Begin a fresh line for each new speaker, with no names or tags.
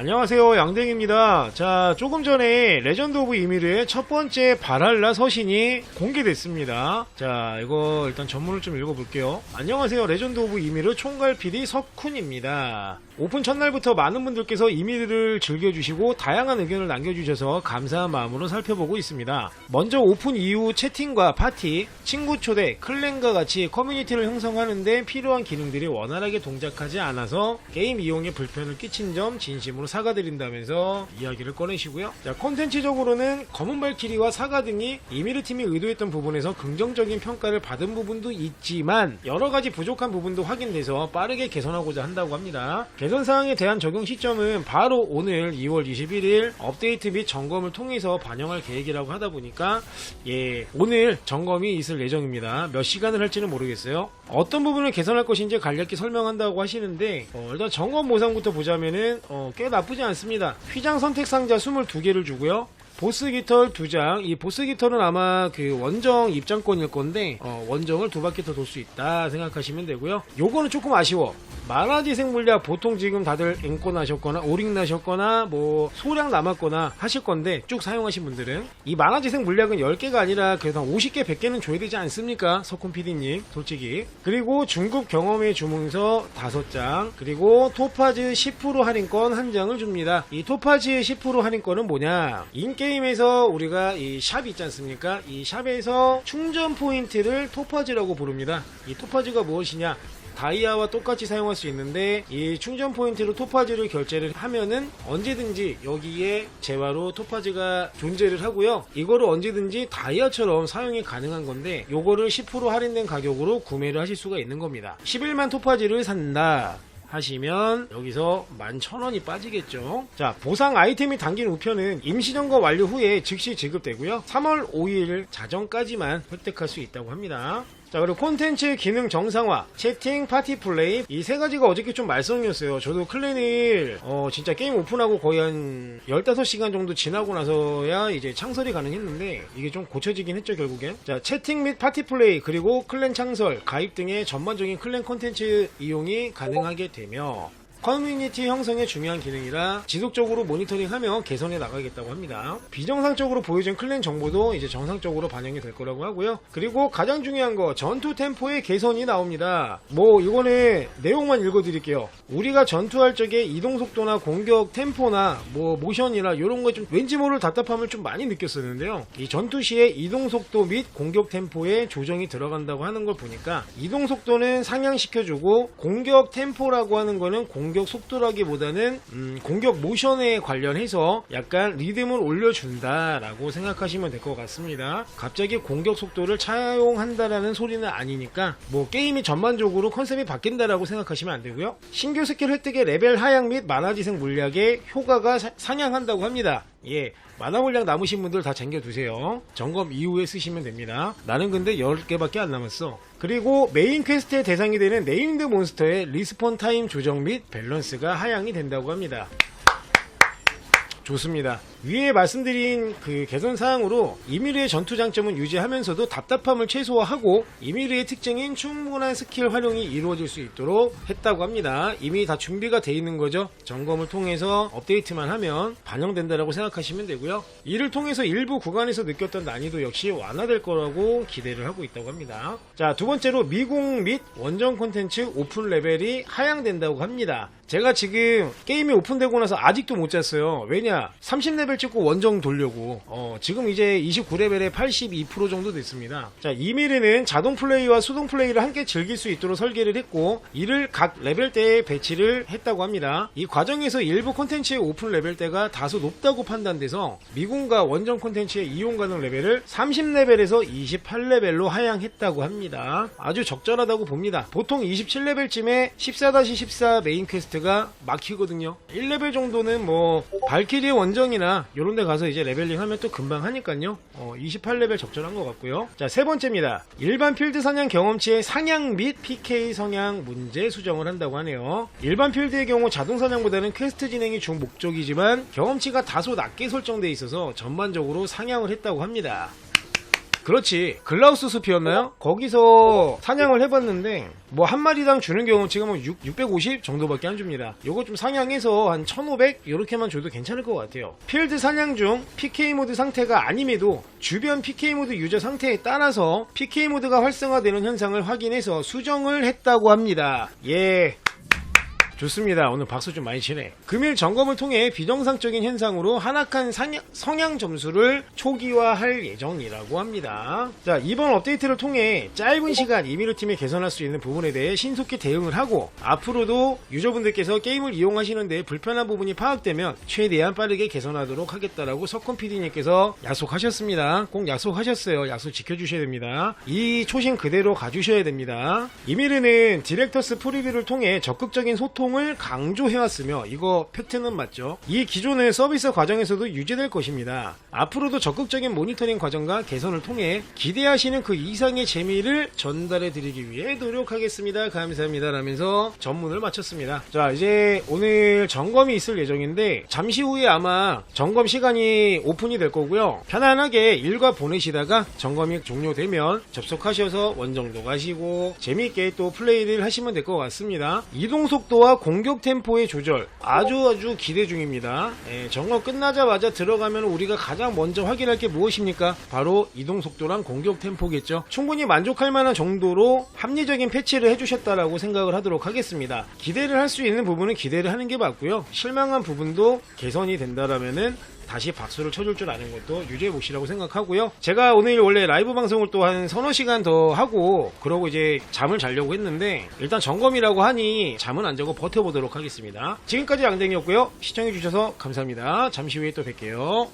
안녕하세요 양댕입니다. 자 조금 전에 레전드 오브 이미르의 첫 번째 바랄라 서신이 공개됐습니다. 자 이거 일단 전문을 좀 읽어볼게요. 안녕하세요 레전드 오브 이미르 총괄 PD 석훈입니다. 오픈 첫날부터 많은 분들께서 이미르를 즐겨주시고 다양한 의견을 남겨주셔서 감사한 마음으로 살펴보고 있습니다. 먼저 오픈 이후 채팅과 파티, 친구 초대, 클랜과 같이 커뮤니티를 형성하는데 필요한 기능들이 원활하게 동작하지 않아서 게임 이용에 불편을 끼친 점 진심으로 사과드린다면서 이야기를 꺼내시고요. 자, 콘텐츠적으로는 검은 발키리와 사과 등이 이미르 팀이 의도했던 부분에서 긍정적인 평가를 받은 부분도 있지만 여러 가지 부족한 부분도 확인돼서 빠르게 개선하고자 한다고 합니다. 개선 사항에 대한 적용 시점은 바로 오늘 2월 21일 업데이트 및 점검을 통해서 반영할 계획이라고 하다 보니까 예, 오늘 점검이 있을 예정입니다. 몇 시간을 할지는 모르겠어요. 어떤 부분을 개선할 것인지 간략히 설명한다고 하시는데 어, 일단 점검 보상부터 보자면은 어, 꽤나 쁘지 않습니다. 휘장 선택 상자 22개를 주고요. 보스 깃털 두 장. 이 보스 깃털은 아마 그 원정 입장권일 건데 어, 원정을 두 바퀴 더 돌 수 있다 생각하시면 되고요. 요거는 조금 아쉬워. 만화지생 물약 보통 지금 다들 앵꼬 나셨거나 오링 나셨거나 뭐 소량 남았거나 하실 건데 쭉 사용하신 분들은 이 만화지생 물약은 10개가 아니라 그래도 한 50개 100개는 줘야 되지 않습니까? 석훈 PD님 솔직히 그리고 중급 경험의 주문서 5장 그리고 토파즈 10% 할인권 1장을 줍니다. 이 토파즈 10% 할인권은 뭐냐 인게 임에서 우리가 이샵 있지 않습니까? 이 샵에서 충전 포인트를 토파즈라고 부릅니다. 이 토파즈가 무엇이냐 다이아와 똑같이 사용할 수 있는데 이 충전 포인트로 토파즈를 결제를 하면은 언제든지 여기에 재화로 토파즈가 존재를 하고요. 이거를 언제든지 다이아처럼 사용이 가능한 건데 요거를 10% 할인된 가격으로 구매를 하실 수가 있는 겁니다. 11만 토파즈를 산다. 하시면 여기서 11,000원이 빠지겠죠. 자, 보상 아이템이 담긴 우편은 임시 점거 완료 후에 즉시 지급되고요. 3월 5일 자정까지만 획득할 수 있다고 합니다. 자 그리고 콘텐츠 기능 정상화 채팅 파티 플레이 이 세 가지가 어저께 좀 말썽이었어요. 저도 클랜을 어 진짜 게임 오픈하고 거의 한 15시간 정도 지나고 나서야 이제 창설이 가능했는데 이게 좀 고쳐지긴 했죠 결국엔. 자 채팅 및 파티 플레이 그리고 클랜 창설 가입 등의 전반적인 클랜 콘텐츠 이용이 가능하게 되며 커뮤니티 형성에 중요한 기능이라 지속적으로 모니터링하며 개선해 나가겠다고 합니다. 비정상적으로 보여준 클랜 정보도 이제 정상적으로 반영이 될 거라고 하고요. 그리고 가장 중요한 거 전투 템포의 개선이 나옵니다. 뭐 이거는 내용만 읽어드릴게요. 우리가 전투할 적에 이동 속도나 공격 템포나 뭐 모션이나 이런 거 좀 왠지 모를 답답함을 좀 많이 느꼈었는데요. 이 전투 시에 이동 속도 및 공격 템포에 조정이 들어간다고 하는 걸 보니까 이동 속도는 상향시켜주고 공격 템포라고 하는 거는 공격 속도라기보다는 음, 공격 모션에 관련해서 약간 리듬을 올려준다라고 생각하시면 될 것 같습니다. 갑자기 공격 속도를 차용한다라는 소리는 아니니까 뭐 게임이 전반적으로 컨셉이 바뀐다라고 생각하시면 안 되고요. 신규 스킬 획득의 레벨 하향 및 만화지생 물약의 효과가 사- 상향한다고 합니다. 예, 만화 물량 남으신 분들 다 챙겨두세요. 점검 이후에 쓰시면 됩니다. 나는 근데 10개밖에 안 남았어. 그리고 메인 퀘스트의 대상이 되는 네임드 몬스터의 리스폰 타임 조정 및 밸런스가 하향이 된다고 합니다. 좋습니다. 위에 말씀드린 그 개선 사항으로 이미르의 전투 장점은 유지하면서도 답답함을 최소화하고 이미르의 특징인 충분한 스킬 활용이 이루어질 수 있도록 했다고 합니다. 이미 다 준비가 돼 있는 거죠. 점검을 통해서 업데이트만 하면 반영된다라고 생각하시면 되고요. 이를 통해서 일부 구간에서 느꼈던 난이도 역시 완화될 거라고 기대를 하고 있다고 합니다. 자, 두 번째로 미궁 및 원정 콘텐츠 오픈 레벨이 하향된다고 합니다. 제가 지금 게임이 오픈되고 나서 아직도 못 잤어요. 왜냐? 30레벨 찍고 원정 돌려고. 어, 지금 이제 29레벨에 82% 정도 됐습니다. 자, 이미르는 자동 플레이와 수동 플레이를 함께 즐길 수 있도록 설계를 했고, 이를 각 레벨대에 배치를 했다고 합니다. 이 과정에서 일부 콘텐츠의 오픈 레벨대가 다소 높다고 판단돼서 미군과 원정 콘텐츠의 이용 가능 레벨을 30레벨에서 28레벨로 하향했다고 합니다. 아주 적절하다고 봅니다. 보통 27레벨쯤에 14-14 메인 퀘스트가 막히거든요. 1레벨 정도는 뭐 발키리 원정이나 이런 데 가서 이제 레벨링 하면 또 금방 하니까요. 어, 28레벨 적절한 것 같고요. 자, 세 번째입니다. 일반 필드 사냥 경험치의 상향 및 PK 성향 문제 수정을 한다고 하네요. 일반 필드의 경우 자동 사냥보다는 퀘스트 진행이 주 목적이지만 경험치가 다소 낮게 설정돼 있어서 전반적으로 상향을 했다고 합니다. 그렇지. 글라우스 숲이었나요? 거기서 사냥을 해봤는데 뭐 한 마리당 주는 경우 지금은 6, 650 정도밖에 안 줍니다. 요거 좀 상향해서 한 1500 이렇게만 줘도 괜찮을 것 같아요. 필드 사냥 중 PK 모드 상태가 아님에도 주변 PK 모드 유저 상태에 따라서 PK 모드가 활성화되는 현상을 확인해서 수정을 했다고 합니다. 예. 좋습니다. 오늘 박수 좀 많이 치네. 금일 점검을 통해 비정상적인 현상으로 한악한 상향- 성향 점수를 초기화할 예정이라고 합니다. 자, 이번 업데이트를 통해 짧은 시간 이미르 팀이 개선할 수 있는 부분에 대해 신속히 대응을 하고 앞으로도 유저분들께서 게임을 이용하시는데 불편한 부분이 파악되면 최대한 빠르게 개선하도록 하겠다라고 석권 PD님께서 약속하셨습니다. 꼭 약속하셨어요. 약속 지켜주셔야 됩니다. 이 초심 그대로 가주셔야 됩니다. 이미르는 디렉터스 프리뷰를 통해 적극적인 소통 을 강조해왔으며 이거 팩트는 맞죠. 이 기존의 서비스 과정에서도 유지될 것입니다. 앞으로도 적극적인 모니터링 과정과 개선을 통해 기대하시는 그 이상의 재미를 전달해 드리기 위해 노력하겠습니다. 감사합니다. 라면서 전문을 마쳤습니다. 자, 이제 오늘 점검이 있을 예정인데 잠시 후에 아마 점검 시간이 오픈이 될 거고요. 편안하게 일과 보내시다가 점검이 종료되면 접속하셔서 원정도 가시고 재미있게 또 플레이를 하시면 될 것 같습니다. 이동 속도와 공격 템포의 조절 아주 아주 기대 중입니다. 예, 점검 끝나자마자 들어가면 우리가 가장 먼저 확인할 게 무엇입니까? 바로 이동 속도랑 공격 템포겠죠. 충분히 만족할 만한 정도로 합리적인 패치를 해주셨다라고 생각을 하도록 하겠습니다. 기대를 할 수 있는 부분은 기대를 하는 게 맞고요. 실망한 부분도 개선이 된다라면은 다시 박수를 쳐줄 줄 아는 것도 유지해 보시라고 생각하고요. 제가 오늘 원래 라이브 방송을 또 한 서너 시간 더 하고 그러고 이제 잠을 자려고 했는데 일단 점검이라고 하니 잠은 안 자고 버텨보도록 하겠습니다. 지금까지 양댕이었고요. 시청해 주셔서 감사합니다. 잠시 후에 또 뵐게요.